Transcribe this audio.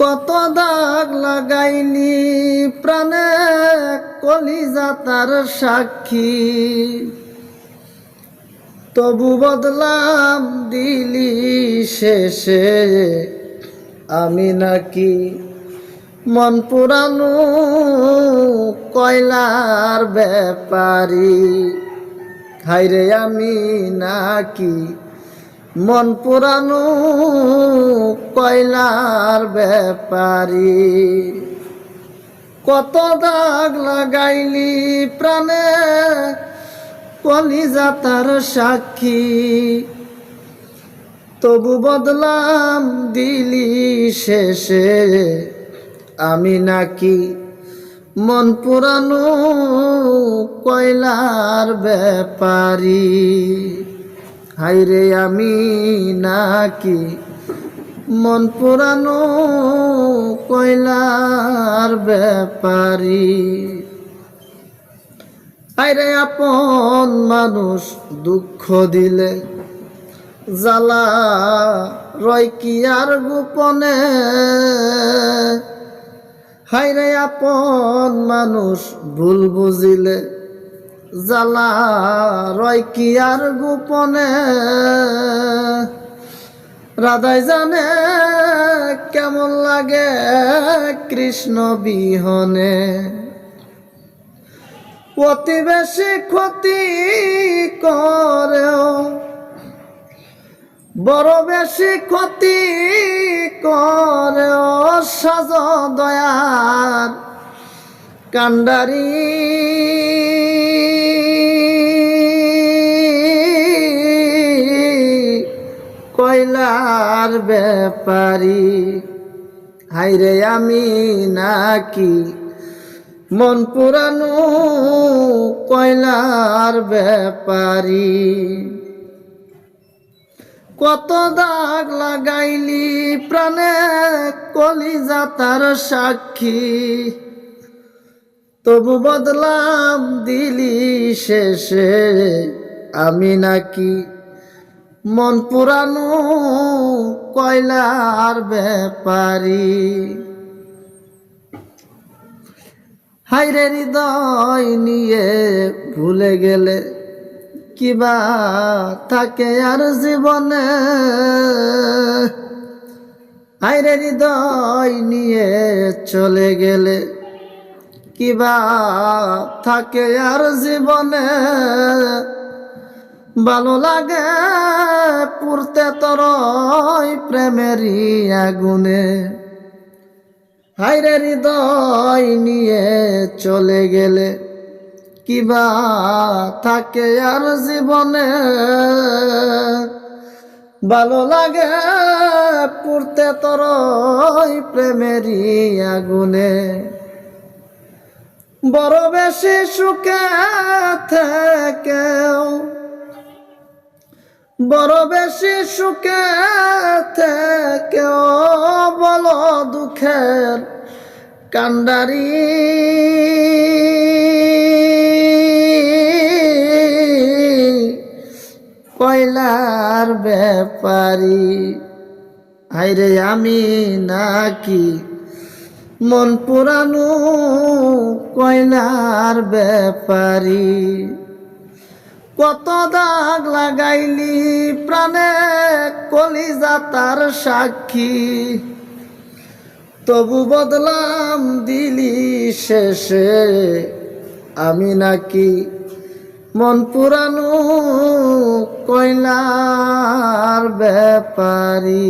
কত দাগ লাগাইলি, প্রাণে কলিজা তার সাক্ষী। তবু বদলাম দিলি শেষে, আমি নাকি মন পুরানো কয়লার ব্যাপারি। হাইরে আমি নাকি মন পুরানো কয়লার ব্যাপারি। কত দাগ লাগাইলি প্রাণে, কলিজা তার সাক্ষী। তবু বদলাম দিলি শেষে, আমি নাকি মন পুরানো কয়লার ব্যাপারি। হাইরে আমি নাকি মন পুরানো কয়লার ব্যাপারি? আইরে আপন মানুষ দুঃখ দিলে জ্বালা রয় কি আর গোপনে? হাইরে আপন মানুষ ভুল বুঝিলে জ্বালা রয় কি আর গোপনে? রাধাই জানে কেমন লাগে কৃষ্ণ বিহনে। অতি বেশি ক্ষতি করেও, বড় বেশি ক্ষতি করেও সাজ দয়ার কান্ডারি কয়লার ব্যাপারি। হাইরে আমি নাকি মন পুরানো কয়লার ব্যাপারি। কত দাগ লাগাইলি প্রাণে কলিজা তার সাক্ষী। তবু বদলাম দিলি শেষে, আমি নাকি মন পুরানো কয়লার ব্যাপারি। হাইরে হৃদয় নিয়ে ভুলে গেলে কিবা থাকে আর জীবনে। হাইরে হৃদয় নিয়ে চলে গেলে কিবা থাকে আর জীবনে। ভালো লাগে পুরতে তরই প্রেমেরই আগুনে। হাইরে হৃদয় নিয়ে চলে গেলে কিবা থাকে আর জীবনে? ভালো লাগে পুরতে তরই প্রেমেরই আগুনে। বড় বেশি সুখে থেকেও বড় বেশি সুখে থেকেও বল দুঃখের কান্ডারি। কয়লার ব্যাপারি হাইরে আমি নাকি মন পুরানো কয়লার ব্যাপারি? কত দাগ লাগাইলি প্রাণে কলিজা তার সাক্ষী। তবু বদলাম দিলি শেষে, আমি নাকি মন পুরানো কয়লার ব্যাপারি।